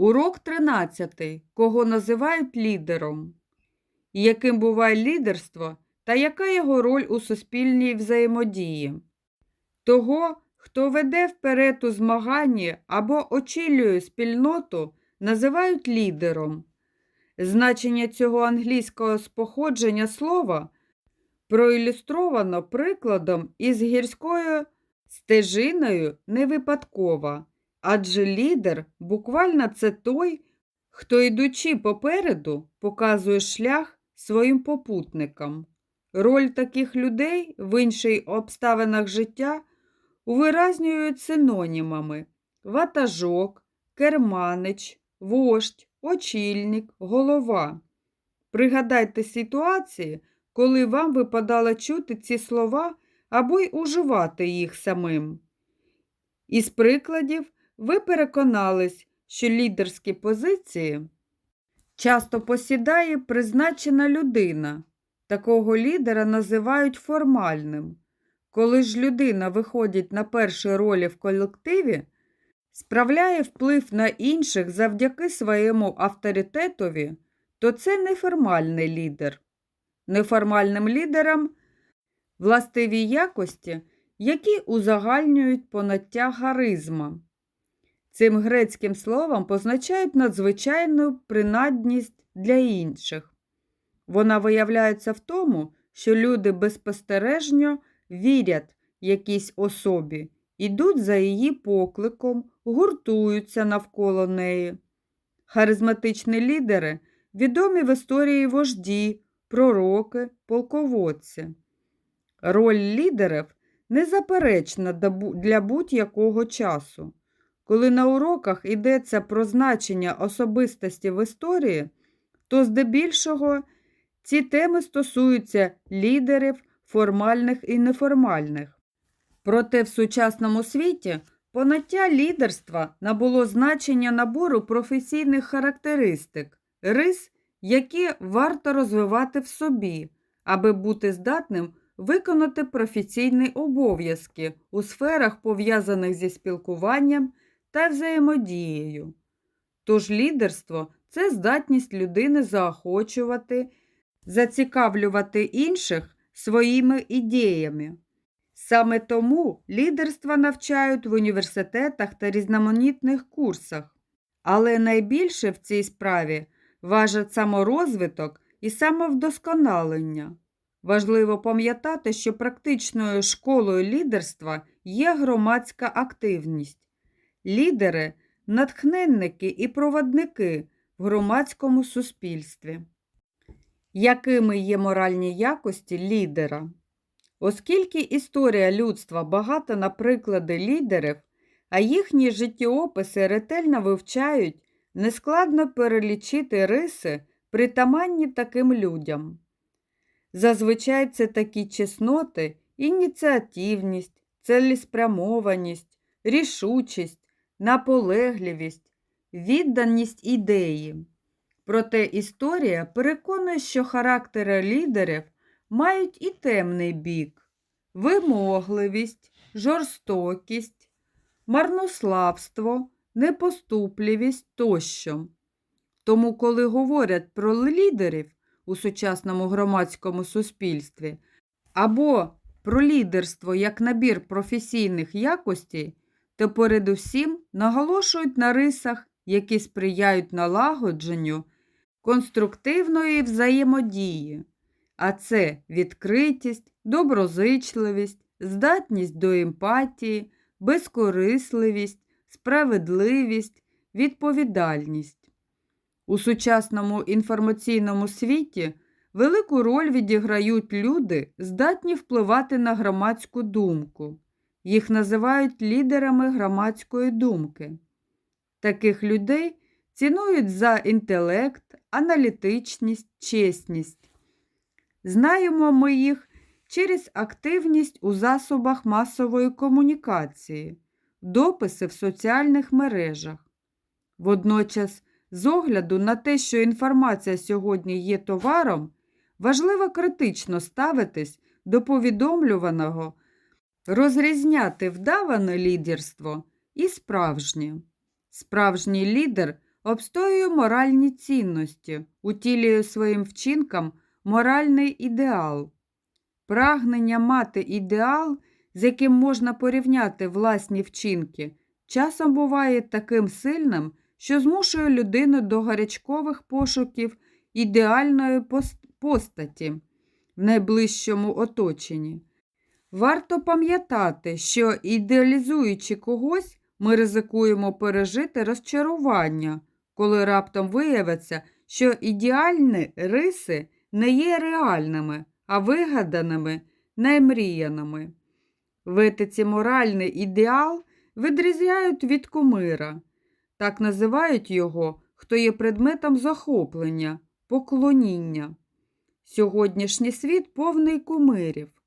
Урок 13. Кого називають лідером? Яким буває лідерство та яка його роль у суспільній взаємодії? Того, хто веде вперед у змаганні або очілює спільноту, називають лідером. Значення цього англійського споходження слова проілюстровано прикладом із гірською стежиною не випадково, адже лідер буквально це той, хто, йдучи попереду, показує шлях своїм попутникам. Роль таких людей в інших обставинах життя увиразнюють синонімами ватажок, керманич, вождь, очільник, голова. Пригадайте ситуації, коли вам випадало чути ці слова або й уживати їх самим. Із прикладів ви переконались, що лідерські позиції часто посідає призначена людина. Такого лідера називають формальним. Коли ж людина виходить на перші ролі в колективі, справляє вплив на інших завдяки своєму авторитетові, то це неформальний лідер. Неформальним лідерам властиві якості, які узагальнюють поняття харизма. Цим грецьким словом позначають надзвичайну принадність для інших. Вона виявляється в тому, що люди безпостережньо вірять якійсь особі, ідуть за її покликом, гуртуються навколо неї. Харизматичні лідери відомі в історії вожді, пророки, полководці. Роль лідерів незаперечна для будь-якого часу. Коли на уроках йдеться про значення особистості в історії, то здебільшого ці теми стосуються лідерів формальних і неформальних. Проте в сучасному світі поняття лідерства набуло значення набору професійних характеристик, рис, які варто розвивати в собі, аби бути здатним виконати професійні обов'язки у сферах, пов'язаних зі спілкуванням та взаємодією. Тож лідерство це здатність людини заохочувати, зацікавлювати інших своїми ідеями. Саме тому лідерства навчають в університетах та різноманітних курсах, але найбільше в цій справі важить саморозвиток і самовдосконалення. Важливо пам'ятати, що практичною школою лідерства є громадська активність. Лідери натхненники і проводники в громадському суспільстві. Якими є моральні якості лідера? Оскільки історія людства багата на приклади лідерів, а їхні життєописи ретельно вивчають, нескладно перелічити риси, притаманні таким людям. Зазвичай це такі чесноти, ініціативність, цілеспрямованість, рішучість, наполегливість, відданість ідеї. Проте історія переконує, що характери лідерів мають і темний бік, вимогливість, жорстокість, марнославство, непоступливість тощо. Тому, коли говорять про лідерів у сучасному громадському суспільстві або про лідерство як набір професійних якостей, то передусім наголошують на рисах, які сприяють налагодженню конструктивної взаємодії, а це відкритість, доброзичливість, здатність до емпатії, безкорисливість, справедливість, відповідальність. У сучасному інформаційному світі велику роль відіграють люди, здатні впливати на громадську думку. Їх називають лідерами громадської думки. Таких людей цінують за інтелект, аналітичність, чесність. Знаємо ми їх через активність у засобах масової комунікації, дописи в соціальних мережах. Водночас, з огляду на те, що інформація сьогодні є товаром, важливо критично ставитись до повідомлюваного, розрізняти вдаване лідерство і справжнє. Справжній лідер обстоює моральні цінності, утілює своїм вчинкам моральний ідеал. Прагнення мати ідеал, з яким можна порівняти власні вчинки, часом буває таким сильним, що змушує людину до гарячкових пошуків ідеальної пос- постаті в найближчому оточенні. Варто пам'ятати, що ідеалізуючи когось, ми ризикуємо пережити розчарування, коли раптом виявиться, що ідеальні риси не є реальними, а вигаданими, наймріяними. В етиці моральний ідеал відрізняють від кумира. Так називають його, хто є предметом захоплення, поклоніння. Сьогоднішній світ повний кумирів.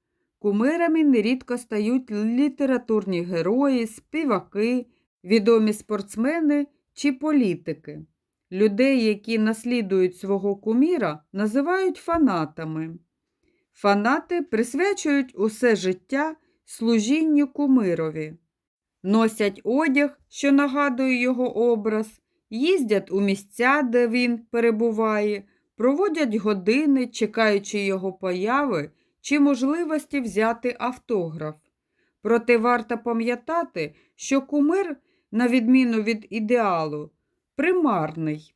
Кумирами нерідко стають літературні герої, співаки, відомі спортсмени чи політики. Людей, які наслідують свого куміра, називають фанатами. Фанати присвячують усе життя служінню кумирові, носять одяг, що нагадує його образ, їздять у місця, де він перебуває, проводять години, чекаючи його появи чи можливості взяти автограф. Проте варто пам'ятати, що кумир, на відміну від ідеалу, примарний.